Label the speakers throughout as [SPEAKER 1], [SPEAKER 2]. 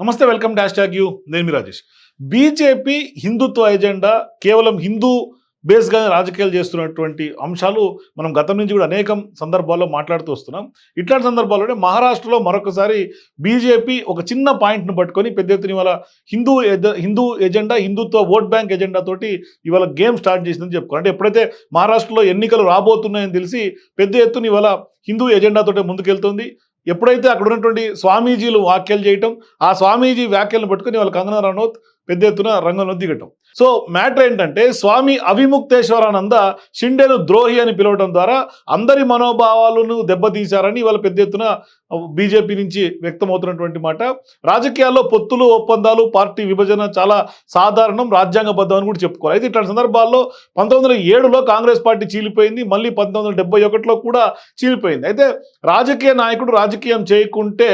[SPEAKER 1] నమస్తే welcome dash tag you. నేను Rajesh. BJP హిందుత్వ agenda కేవలం హిందూ బేస్గా రాజకీయాలు చేస్తున్నటువంటి అంశాలు మనం గతం నుంచి కూడా అనేకం సందర్భాల్లో మాట్లాడుతూ వస్తున్నాం. ఇట్లాంటి సందర్భాల్లోనే మహారాష్ట్రలో మరొకసారి బీజేపీ ఒక చిన్న పాయింట్ను పట్టుకొని పెద్ద ఎత్తున ఇవాళ Hindu Hindu agenda Hindutva vote bank agenda తోటి ఇవాళ గేమ్ స్టార్ట్ చేసిందని చెప్పుకోవాలి. అంటే ఎప్పుడైతే మహారాష్ట్రలో ఎన్నికలు రాబోతున్నాయని తెలిసి పెద్ద ఎత్తున ఇవాళ హిందూ ఎజెండాతోటే ముందుకెళ్తుంది. ఎప్పుడైతే అక్కడ ఉన్నటువంటి స్వామీజీలు వ్యాఖ్యలు చేయటం ఆ స్వామీజీ వ్యాఖ్యలను పట్టుకుని వాళ్ళ కంగనా రనౌత్ పెద్ద ఎత్తున రంగంలో దిగటం. సో మ్యాటర్ ఏంటంటే స్వామి అవిముక్తేశ్వరానంద షిండేను ద్రోహి అని పిలవడం ద్వారా అందరి మనోభావాలను దెబ్బతీశారని వాళ్ళ పెద్ద ఎత్తున బీజేపీ నుంచి వ్యక్తమవుతున్నటువంటి మాట. రాజకీయాల్లో పొత్తులు ఒప్పందాలు పార్టీ విభజన చాలా సాధారణం రాజ్యాంగబద్ధం అని కూడా చెప్పుకోవాలి. అయితే ఇట్లాంటి సందర్భాల్లో పంతొమ్మిది వందల ఏడులో కాంగ్రెస్ పార్టీ చీలిపోయింది మళ్ళీ పంతొమ్మిది వందల డెబ్బై ఒకటిలో కూడా చీలిపోయింది. అయితే రాజకీయ నాయకుడు రాజకీయం చేయకుంటే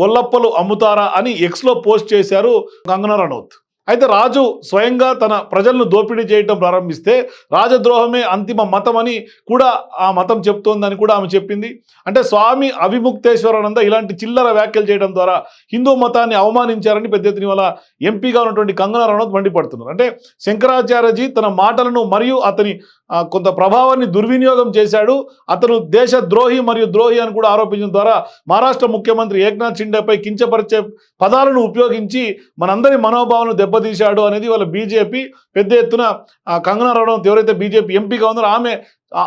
[SPEAKER 1] గొల్లప్పలు అమ్ముతారా అని ఎక్స్లో పోస్ట్ చేశారు కంగనా రనౌత్. అయితే రాజు స్వయంగా తన ప్రజలను దోపిడీ చేయటం ప్రారంభిస్తే రాజద్రోహమే అంతిమ మతం అని కూడా ఆ మతం చెప్తోందని కూడా ఆమె చెప్పింది. అంటే స్వామి అవిముక్తేశ్వరానంద ఇలాంటి చిల్లర వ్యాఖ్యలు చేయడం ద్వారా హిందూ మతాన్ని అవమానించారని పెద్ద ఎత్తున వల్ల ఎంపీగా ఉన్నటువంటి కంగనా రనౌత్ మండిపడుతున్నారు. అంటే శంకరాచార్యజీ తన మాటలను మరియు అతని కొంత ప్రభావాన్ని దుర్వినియోగం చేశాడు. అతను దేశ ద్రోహి మరియు ద్రోహి అని కూడా ఆరోపించడం ద్వారా మహారాష్ట్ర ముఖ్యమంత్రి ఏక్నాథ్ షిండేపై కించపరిచే పదాలను ఉపయోగించి మనందరి మనోభావాలను దెబ్బ దెబ్బతీశాడు అనేది వాళ్ళ బీజేపీ పెద్ద ఎత్తున కంగనా రావడం ఎవరైతే బీజేపీ ఎంపీగా ఉందో ఆమె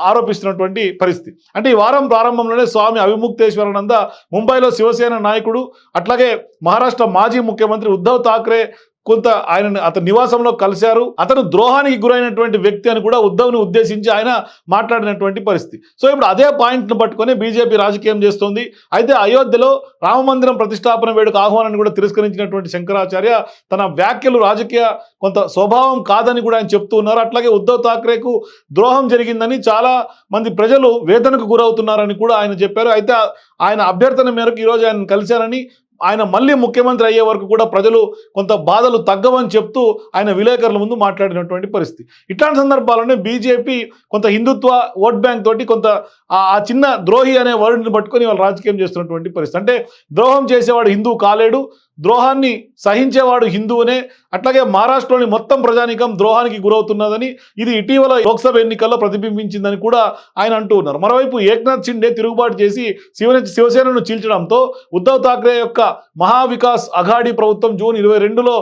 [SPEAKER 1] ఆరోపిస్తున్నటువంటి పరిస్థితి. అంటే ఈ వారం ప్రారంభంలోనే స్వామి అవిముక్తేశ్వరానంద ముంబైలో శివసేన నాయకుడు అట్లాగే మహారాష్ట్ర మాజీ ముఖ్యమంత్రి ఉద్ధవ్ థాక్రే కొంత ఆయన అతని నివాసంలో కలిశారు. అతను ద్రోహానికి గురైనటువంటి వ్యక్తి అని కూడా ఉద్ధవ్ని ఉద్దేశించి ఆయన మాట్లాడినటువంటి పరిస్థితి. సో ఇప్పుడు అదే పాయింట్ను పట్టుకొని బీజేపీ రాజకీయం చేస్తోంది. అయితే అయోధ్యలో రామమందిరం ప్రతిష్టాపన వేడుక ఆహ్వానాన్ని కూడా తిరస్కరించినటువంటి శంకరాచార్య తన వ్యాఖ్యలు రాజకీయ కొంత స్వభావం కాదని కూడా ఆయన చెప్తూ ఉన్నారు. అట్లాగే ఉద్ధవ్ థాక్రేకు ద్రోహం జరిగిందని చాలా మంది ప్రజలు వేదనకు గురవుతున్నారని కూడా ఆయన చెప్పారు. అయితే ఆయన అభ్యర్థన మేరకు ఈరోజు ఆయన కలిశారని ఆయన మళ్ళీ ముఖ్యమంత్రి అయ్యే వరకు కూడా ప్రజలు కొంత బాధలు తగ్గవని చెప్తూ ఆయన విలేకరుల ముందు మాట్లాడినటువంటి పరిస్థితి. ఇట్లాంటి సందర్భాల్లోనే బీజేపీ కొంత హిందుత్వ ఓట్ బ్యాంక్ తోటి కొంత ఆ చిన్న ద్రోహి అనే వర్డ్ని పట్టుకొని వాళ్ళు రాజకీయం చేస్తున్నటువంటి పరిస్థితి. అంటే ద్రోహం చేసేవాడు హిందూ కాలేడు ద్రోహాన్ని సహించేవాడు హిందువునే. అట్లాగే మహారాష్ట్రలోని మొత్తం ప్రజానీకం ద్రోహానికి గురవుతున్నదని ఇది ఇటీవల లోక్సభ ఎన్నికల్లో ప్రతిబింబించిందని కూడా ఆయన అంటూ ఉన్నారు. మరోవైపు ఏక్నాథ్ షిండే తిరుగుబాటు చేసి శివ శివసేనను చీల్చడంతో ఉద్ధవ్ థాక్రే యొక్క మహావికాస్ అఘాడీ ప్రభుత్వం జూన్ ఇరవై రెండులో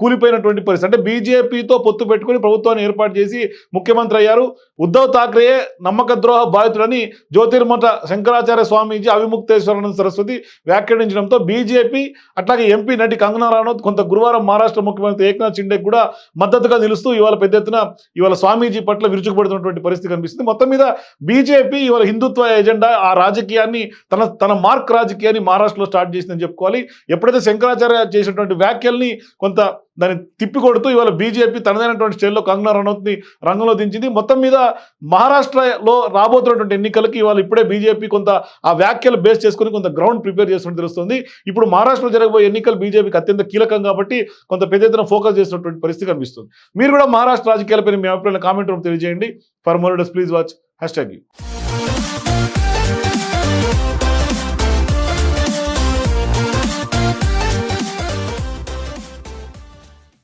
[SPEAKER 1] కూలిపోయినటువంటి పరిస్థితి. అంటే బీజేపీతో పొత్తు పెట్టుకుని ప్రభుత్వాన్ని ఏర్పాటు చేసి ముఖ్యమంత్రి అయ్యారు. ఉద్ధవ్ థాక్రేయే నమ్మక ద్రోహ బాధితుడని జ్యోతిర్మఠ శంకరాచార్య స్వామీజీ అవిముక్తేశ్వరానంద సరస్వతి వ్యాఖ్యానించడంతో బీజేపీ అట్లాగే ఎంపీ నటి కంగనా రానౌత్ కొంత గురువారం మహారాష్ట్ర ముఖ్యమంత్రి ఏక్నాథ్ షిండే కూడా మద్దతుగా నిలుస్తూ ఇవాళ పెద్ద ఎత్తున ఇవాళ స్వామీజీ పట్ల విరుచుకుపడుతున్నటువంటి పరిస్థితి కనిపిస్తుంది. మొత్తం మీద బీజేపీ ఇవాళ హిందుత్వ ఎజెండా ఆ రాజకీయాన్ని తన తన మార్క్ రాజకీయాన్ని మహారాష్ట్రలో స్టార్ట్ చేసిందని చెప్పుకోవాలి. ఎప్పుడైతే శంకరాచార్య చేసినటువంటి వ్యాఖ్యల్ని కొంత దాన్ని తిప్పికొడుతూ ఇవాళ బీజేపీ తనదైనటువంటి స్టైల్లో కంగనా రనౌత్ని రంగంలో దించింది. మొత్తం మీద మహారాష్ట్రలో రాబోతున్నటువంటి ఎన్నికలకి ఇవాళ ఇప్పుడే బీజేపీ కొంత ఆ వ్యాఖ్యలు బేస్ చేసుకుని కొంత గ్రౌండ్ ప్రిపేర్ చేస్తున్నట్టు తెలుస్తుంది. ఇప్పుడు మహారాష్ట్రలో జరగబోయే ఎన్నికలు బీజేపీకి అత్యంత కీలకం కాబట్టి కొంత పెద్ద ఎత్తున ఫోకస్ చేసినటువంటి పరిస్థితి కనిపిస్తుంది. మీరు కూడా మహారాష్ట్ర రాజకీయాలపై మీ అభిప్రాయాలు కామెంట్ రూపంలో తెలియజేయండి. For more please watch hashtag